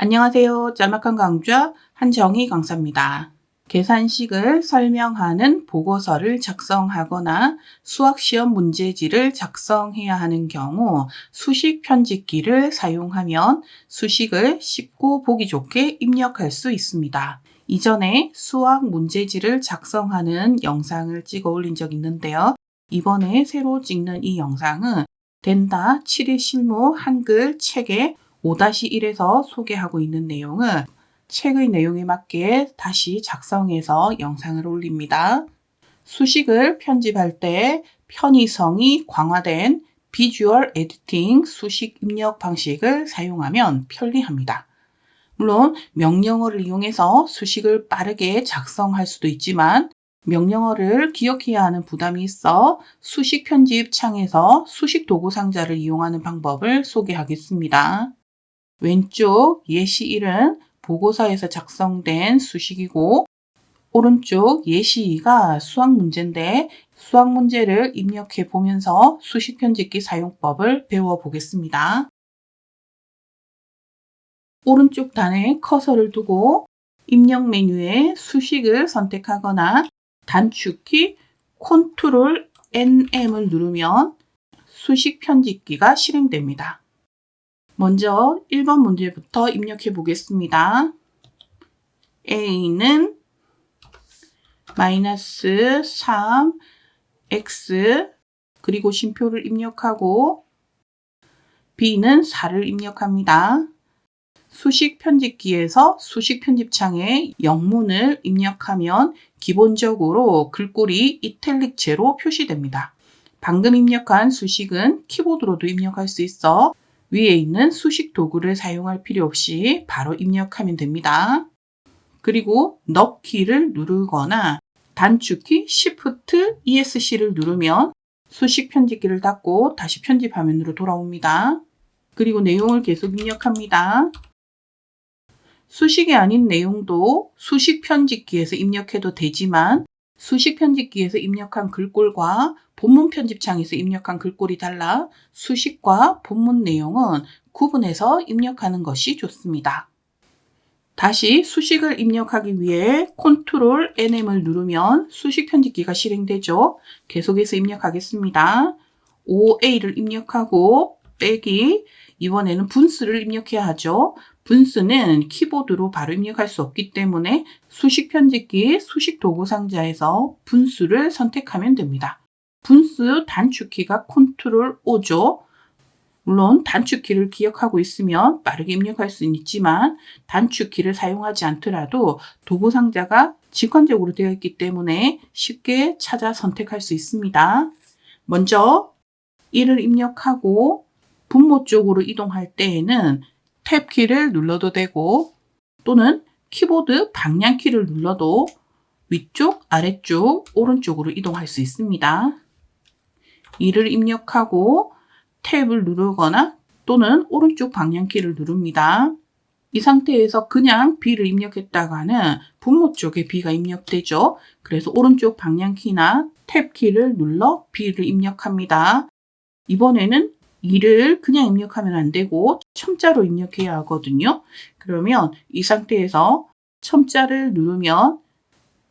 안녕하세요. 짤막한 강좌 한정희 강사입니다. 계산식을 설명하는 보고서를 작성하거나 수학시험 문제지를 작성해야 하는 경우 수식 편집기를 사용하면 수식을 쉽고 보기 좋게 입력할 수 있습니다. 이전에 수학 문제지를 작성하는 영상을 찍어 올린 적 있는데요. 이번에 새로 찍는 이 영상은 된다 7일 실무 한글 책의 5-1에서 소개하고 있는 내용은 책의 내용에 맞게 다시 작성해서 영상을 올립니다. 수식을 편집할 때 편의성이 강화된 비주얼 에디팅 수식 입력 방식을 사용하면 편리합니다. 물론 명령어를 이용해서 수식을 빠르게 작성할 수도 있지만 명령어를 기억해야 하는 부담이 있어 수식 편집 창에서 수식 도구 상자를 이용하는 방법을 소개하겠습니다. 왼쪽 예시 1은 보고서에서 작성된 수식이고 오른쪽 예시 2가 수학 문제인데 수학 문제를 입력해 보면서 수식 편집기 사용법을 배워 보겠습니다. 오른쪽 단에 커서를 두고 입력 메뉴에 수식을 선택하거나 단축키 컨트롤 NM을 누르면 수식 편집기가 실행됩니다. 먼저 1번 문제부터 입력해 보겠습니다. A는 마이너스 3 X 그리고 쉼표를 입력하고 B는 4를 입력합니다. 수식 편집기에서 수식 편집창에 영문을 입력하면 기본적으로 글꼴이 이탈릭체로 표시됩니다. 방금 입력한 수식은 키보드로도 입력할 수 있어 위에 있는 수식 도구를 사용할 필요 없이 바로 입력하면 됩니다. 그리고 넣기를 누르거나 단축키 Shift ESC를 누르면 수식 편집기를 닫고 다시 편집 화면으로 돌아옵니다. 그리고 내용을 계속 입력합니다. 수식이 아닌 내용도 수식 편집기에서 입력해도 되지만 수식 편집기에서 입력한 글꼴과 본문 편집창에서 입력한 글꼴이 달라 수식과 본문 내용은 구분해서 입력하는 것이 좋습니다. 다시 수식을 입력하기 위해 Ctrl NM을 누르면 수식 편집기가 실행되죠. 계속해서 입력하겠습니다. OA를 입력하고 빼기 이번에는 분수를 입력해야 하죠. 분수는 키보드로 바로 입력할 수 없기 때문에 수식 편집기 수식 도구 상자에서 분수를 선택하면 됩니다. 분수 단축키가 컨트롤 O죠. 물론 단축키를 기억하고 있으면 빠르게 입력할 수는 있지만 단축키를 사용하지 않더라도 도구 상자가 직관적으로 되어 있기 때문에 쉽게 찾아 선택할 수 있습니다. 먼저 1을 입력하고 분모 쪽으로 이동할 때에는 탭 키를 눌러도 되고 또는 키보드 방향 키를 눌러도 위쪽, 아래쪽, 오른쪽으로 이동할 수 있습니다. 이를 입력하고 탭을 누르거나 또는 오른쪽 방향 키를 누릅니다. 이 상태에서 그냥 B를 입력했다가는 분모 쪽에 B가 입력되죠. 그래서 오른쪽 방향키나 탭 키를 눌러 B를 입력합니다. 이번에는 2를 그냥 입력하면 안 되고 첨자로 입력해야 하거든요. 그러면 이 상태에서 첨자를 누르면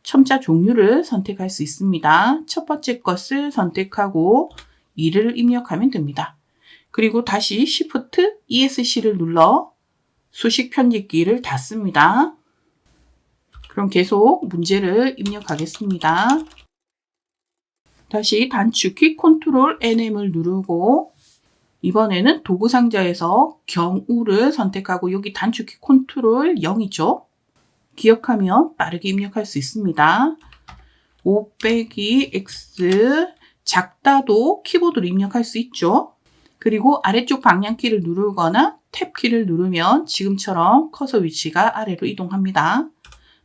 첨자 종류를 선택할 수 있습니다. 첫 번째 것을 선택하고 2를 입력하면 됩니다. 그리고 다시 Shift ESC를 눌러 수식 편집기를 닫습니다. 그럼 계속 문제를 입력하겠습니다. 다시 단축키 Ctrl NM을 누르고 이번에는 도구 상자에서 경우를 선택하고 여기 단축키 컨트롤 0이죠. 기억하면 빠르게 입력할 수 있습니다. 5 빼기 x 작다도 키보드로 입력할 수 있죠. 그리고 아래쪽 방향키를 누르거나 탭키를 누르면 지금처럼 커서 위치가 아래로 이동합니다.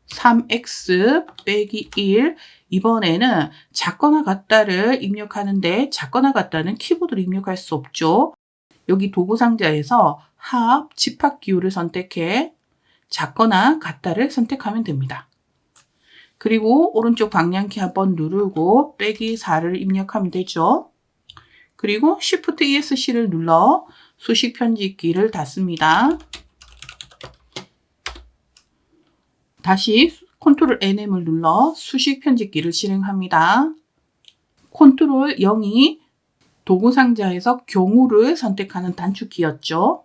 3x 빼기 1 이번에는 작거나 같다를 입력하는데 작거나 같다는 키보드로 입력할 수 없죠. 여기 도구 상자에서 합 집합 기호를 선택해 작거나 같다를 선택하면 됩니다. 그리고 오른쪽 방향키 한번 누르고 빼기 4를 입력하면 되죠. 그리고 Shift ESC를 눌러 수식 편집기를 닫습니다. 다시 컨트롤 NM을 눌러 수식 편집기를 실행합니다. 컨트롤 0이 도구 상자에서 경우를 선택하는 단축키였죠.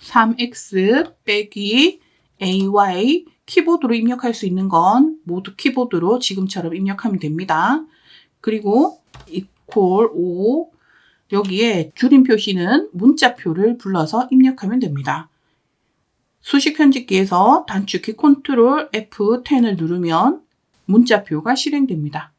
3X 빼기 AY 키보드로 입력할 수 있는 건 모두 키보드로 지금처럼 입력하면 됩니다. 그리고 equal 5 여기에 줄임 표시는 문자표를 불러서 입력하면 됩니다. 수식 편집기에서 단축키 컨트롤 F10을 누르면 문자표가 실행됩니다.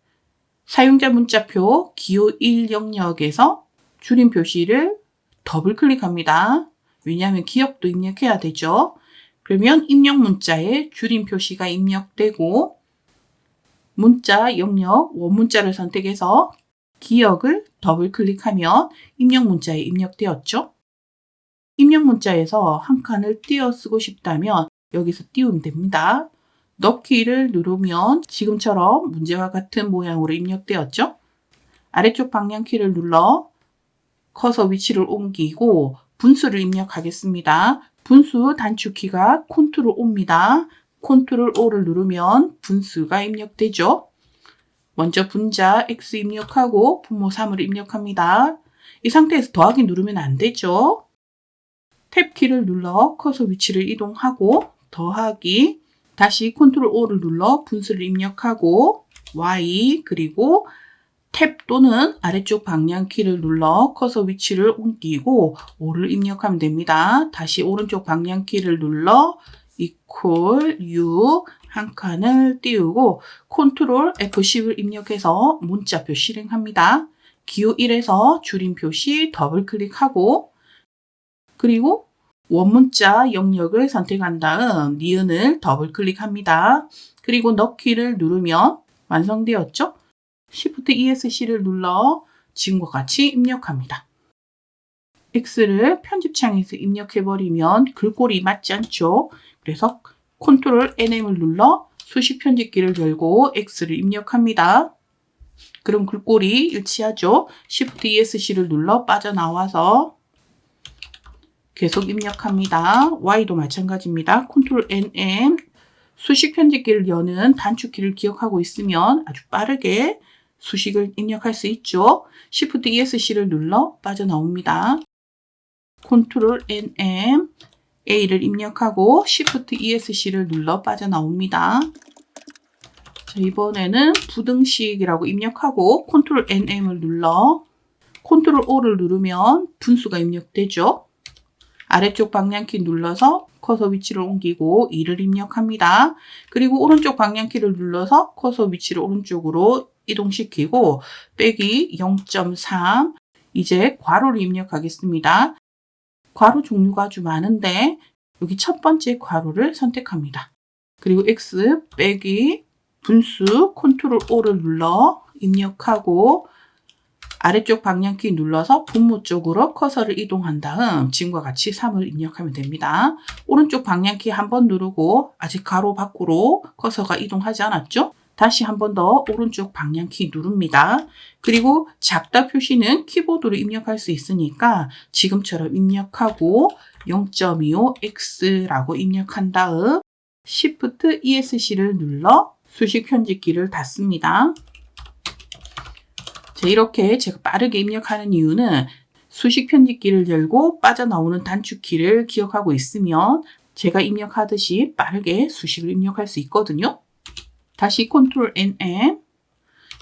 사용자 문자표 기호 1 영역에서 줄임 표시를 더블 클릭합니다. 왜냐하면 기억도 입력해야 되죠. 그러면 입력 문자에 줄임 표시가 입력되고 문자 영역 원문자를 선택해서 기억을 더블 클릭하면 입력 문자에 입력되었죠. 입력 문자에서 한 칸을 띄어 쓰고 싶다면 여기서 띄우면 됩니다. 넣기를 누르면 지금처럼 문제와 같은 모양으로 입력되었죠. 아래쪽 방향 키를 눌러 커서 위치를 옮기고 분수를 입력하겠습니다. 분수 단축키가 컨트롤 O입니다. 컨트롤 O를 누르면 분수가 입력되죠. 먼저 분자 X 입력하고 분모 3을 입력합니다. 이 상태에서 더하기 누르면 안 되죠. 탭키를 눌러 커서 위치를 이동하고 더하기 다시 컨트롤 O를 눌러 분수를 입력하고 Y 그리고 탭 또는 아래쪽 방향 키를 눌러 커서 위치를 옮기고 5를 입력하면 됩니다. 다시 오른쪽 방향 키를 눌러 equal 6한 칸을 띄우고 컨트롤 F10을 입력해서 문자표 실행합니다. 기호 1에서 줄임 표시 더블 클릭하고 그리고 원문자 영역을 선택한 다음 니은을 더블 클릭합니다. 그리고 넣기를 누르면 완성되었죠? Shift ESC를 눌러 지금과 같이 입력합니다. X를 편집창에서 입력해버리면 글꼴이 맞지 않죠? 그래서 Ctrl NM을 눌러 수식 편집기를 열고 X를 입력합니다. 그럼 글꼴이 일치하죠? Shift ESC를 눌러 빠져나와서 계속 입력합니다. Y도 마찬가지입니다. Ctrl NM 수식 편집기를 여는 단축키를 기억하고 있으면 아주 빠르게 수식을 입력할 수 있죠. Shift ESC를 눌러 빠져나옵니다. Ctrl NM A를 입력하고 Shift ESC를 눌러 빠져나옵니다. 자, 이번에는 부등식이라고 입력하고 Ctrl NM을 눌러 Ctrl O를 누르면 분수가 입력되죠. 아래쪽 방향키 눌러서 커서 위치를 옮기고 2를 입력합니다. 그리고 오른쪽 방향키를 눌러서 커서 위치를 오른쪽으로 이동시키고 빼기 0.3 이제 괄호를 입력하겠습니다. 괄호 종류가 아주 많은데 여기 첫 번째 괄호를 선택합니다. 그리고 x 빼기 분수 컨트롤 O를 눌러 입력하고 아래쪽 방향키 눌러서 분모 쪽으로 커서를 이동한 다음 지금과 같이 3을 입력하면 됩니다. 오른쪽 방향키 한 번 누르고 아직 가로 밖으로 커서가 이동하지 않았죠? 다시 한 번 더 오른쪽 방향키 누릅니다. 그리고 작다 표시는 키보드로 입력할 수 있으니까 지금처럼 입력하고 0.25x라고 입력한 다음 Shift ESC를 눌러 수식 편집기를 닫습니다. 자, 이렇게 제가 빠르게 입력하는 이유는 수식 편집기를 열고 빠져나오는 단축키를 기억하고 있으면 제가 입력하듯이 빠르게 수식을 입력할 수 있거든요. 다시 Ctrl NM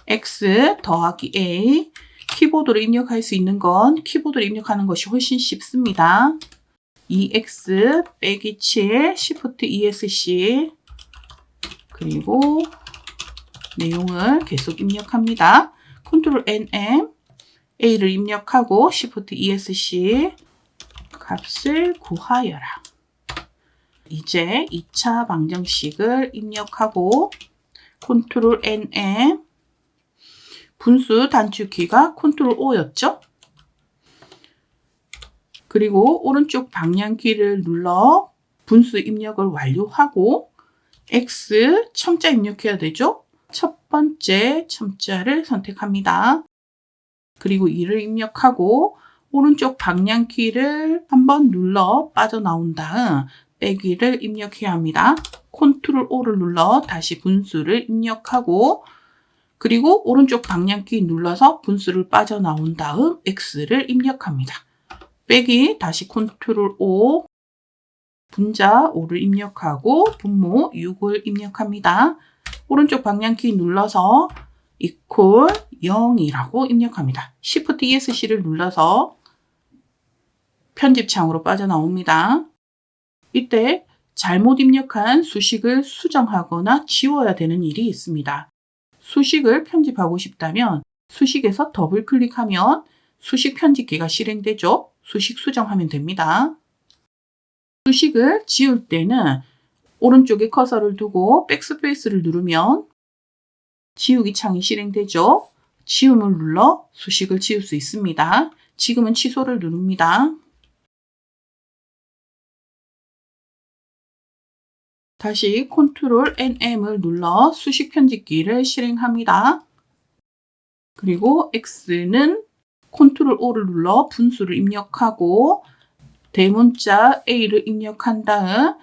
X 더하기 A 키보드로 입력할 수 있는 건 키보드로 입력하는 것이 훨씬 쉽습니다. EX 빼기 7 Shift ESC 그리고 내용을 계속 입력합니다. Ctrl NM A를 입력하고 Shift ESC 값을 구하여라. 이제 2차 방정식을 입력하고 Ctrl NM 분수 단축키가 Ctrl O였죠? 그리고 오른쪽 방향키를 눌러 분수 입력을 완료하고 X 첨자 입력해야 되죠? 첫 번째 첨자를 선택합니다. 그리고 이를 입력하고 오른쪽 방향키를 한번 눌러 빠져나온 다음 빼기를 입력해야 합니다. 컨트롤 O를 눌러 다시 분수를 입력하고 그리고 오른쪽 방향키 눌러서 분수를 빠져나온 다음 X를 입력합니다. 빼기 다시 컨트롤 O 분자 5를 입력하고 분모 6을 입력합니다. 오른쪽 방향키 눌러서 equal 0이라고 입력합니다. Shift ESC를 눌러서 편집창으로 빠져나옵니다. 이때 잘못 입력한 수식을 수정하거나 지워야 되는 일이 있습니다. 수식을 편집하고 싶다면 수식에서 더블 클릭하면 수식 편집기가 실행되죠. 수식 수정하면 됩니다. 수식을 지울 때는 오른쪽에 커서를 두고 백스페이스를 누르면 지우기 창이 실행되죠. 지움을 눌러 수식을 지울 수 있습니다. 지금은 취소를 누릅니다. 다시 컨트롤 NM을 눌러 수식 편집기를 실행합니다. 그리고 X는 컨트롤 O를 눌러 분수를 입력하고 대문자 A를 입력한 다음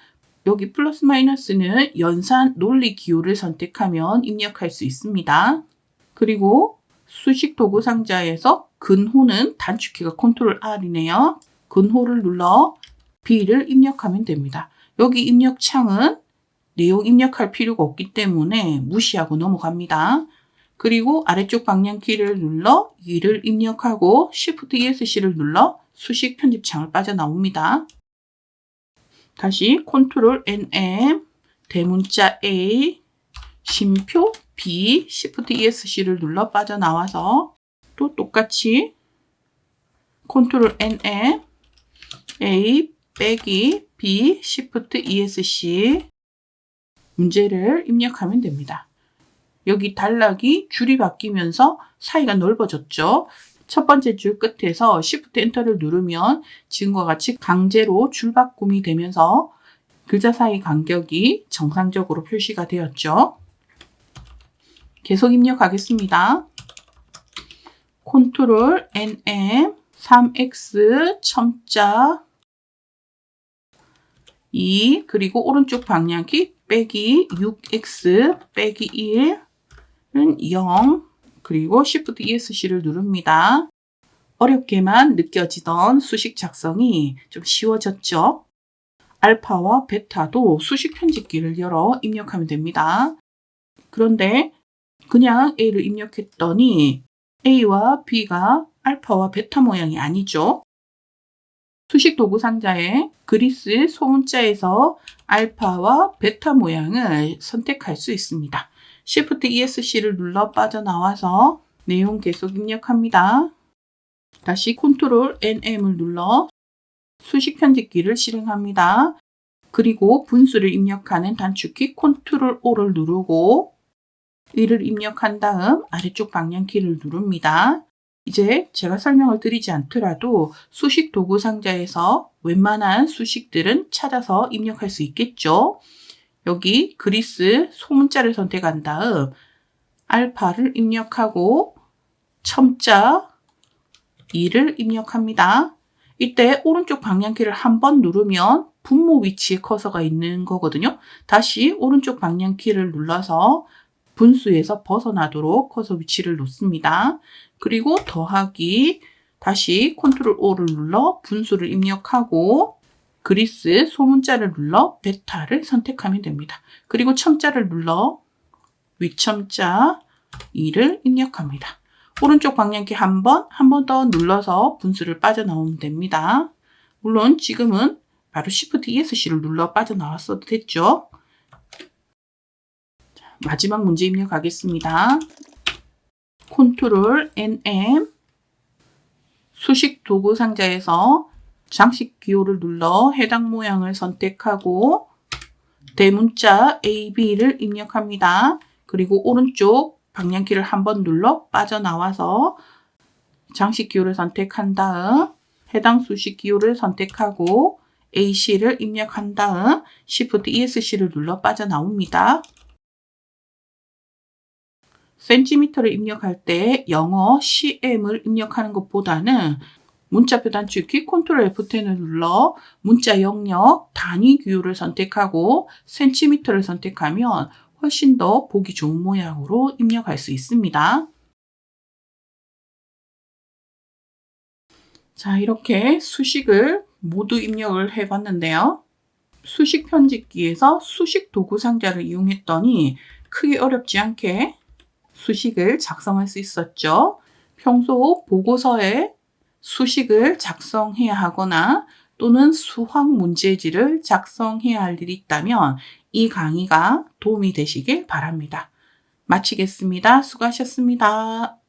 여기 플러스 마이너스는 연산 논리 기호를 선택하면 입력할 수 있습니다. 그리고 수식 도구 상자에서 근호는 단축키가 컨트롤 R이네요. 근호를 눌러 B를 입력하면 됩니다. 여기 입력 창은 내용 입력할 필요가 없기 때문에 무시하고 넘어갑니다. 그리고 아래쪽 방향키를 눌러 2를 입력하고 Shift ESC를 눌러 수식 편집창을 빠져나옵니다. 다시 Ctrl NM 대문자 A 심표 B Shift ESC를 눌러 빠져나와서 또 똑같이 Ctrl NM A 빼기 B Shift ESC 문제를 입력하면 됩니다. 여기 단락이 줄이 바뀌면서 사이가 넓어졌죠. 첫 번째 줄 끝에서 Shift 엔터를 누르면 지금과 같이 강제로 줄 바꿈이 되면서 글자 사이 간격이 정상적으로 표시가 되었죠. 계속 입력하겠습니다. Ctrl NM 3X 첨자 2 그리고 오른쪽 방향키 빼기 6x 빼기 1은 0 그리고 Shift ESC를 누릅니다. 어렵게만 느껴지던 수식 작성이 좀 쉬워졌죠? 알파와 베타도 수식 편집기를 열어 입력하면 됩니다. 그런데 그냥 A를 입력했더니 A와 B가 알파와 베타 모양이 아니죠. 수식 도구 상자에 그리스 소문자에서 알파와 베타 모양을 선택할 수 있습니다. Shift ESC를 눌러 빠져나와서 내용 계속 입력합니다. 다시 Ctrl NM을 눌러 수식 편집기를 실행합니다. 그리고 분수를 입력하는 단축키 Ctrl O를 누르고 이를 입력한 다음 아래쪽 방향키를 누릅니다. 이제 제가 설명을 드리지 않더라도 수식 도구 상자에서 웬만한 수식들은 찾아서 입력할 수 있겠죠. 여기 그리스 소문자를 선택한 다음 알파를 입력하고 첨자 2를 입력합니다. 이때 오른쪽 방향키를 한 번 누르면 분모 위치에 커서가 있는 거거든요. 다시 오른쪽 방향키를 눌러서 분수에서 벗어나도록 커서 위치를 놓습니다. 그리고 더하기 다시 컨트롤 O를 눌러 분수를 입력하고 그리스 소문자를 눌러 베타를 선택하면 됩니다. 그리고 첨자를 눌러 위첨자 2를 입력합니다. 오른쪽 방향키 한 번, 한 번 더 눌러서 분수를 빠져나오면 됩니다. 물론 지금은 바로 Shift ESC를 눌러 빠져나왔어도 됐죠. 마지막 문제 입력하겠습니다. 컨트롤 NM 수식 도구 상자에서 장식 기호를 눌러 해당 모양을 선택하고 대문자 AB를 입력합니다. 그리고 오른쪽 방향키를 한번 눌러 빠져나와서 장식 기호를 선택한 다음 해당 수식 기호를 선택하고 AC를 입력한 다음 Shift ESC를 눌러 빠져나옵니다. 센티미터를 입력할 때 영어 CM을 입력하는 것보다는 문자 표 단축키 컨트롤 F10을 눌러 문자 영역 단위 규율을 선택하고 센티미터를 선택하면 훨씬 더 보기 좋은 모양으로 입력할 수 있습니다. 자, 이렇게 수식을 모두 입력을 해봤는데요. 수식 편집기에서 수식 도구 상자를 이용했더니 크게 어렵지 않게 수식을 작성할 수 있었죠. 평소 보고서에 수식을 작성해야 하거나 또는 수학 문제지를 작성해야 할 일이 있다면 이 강의가 도움이 되시길 바랍니다. 마치겠습니다. 수고하셨습니다.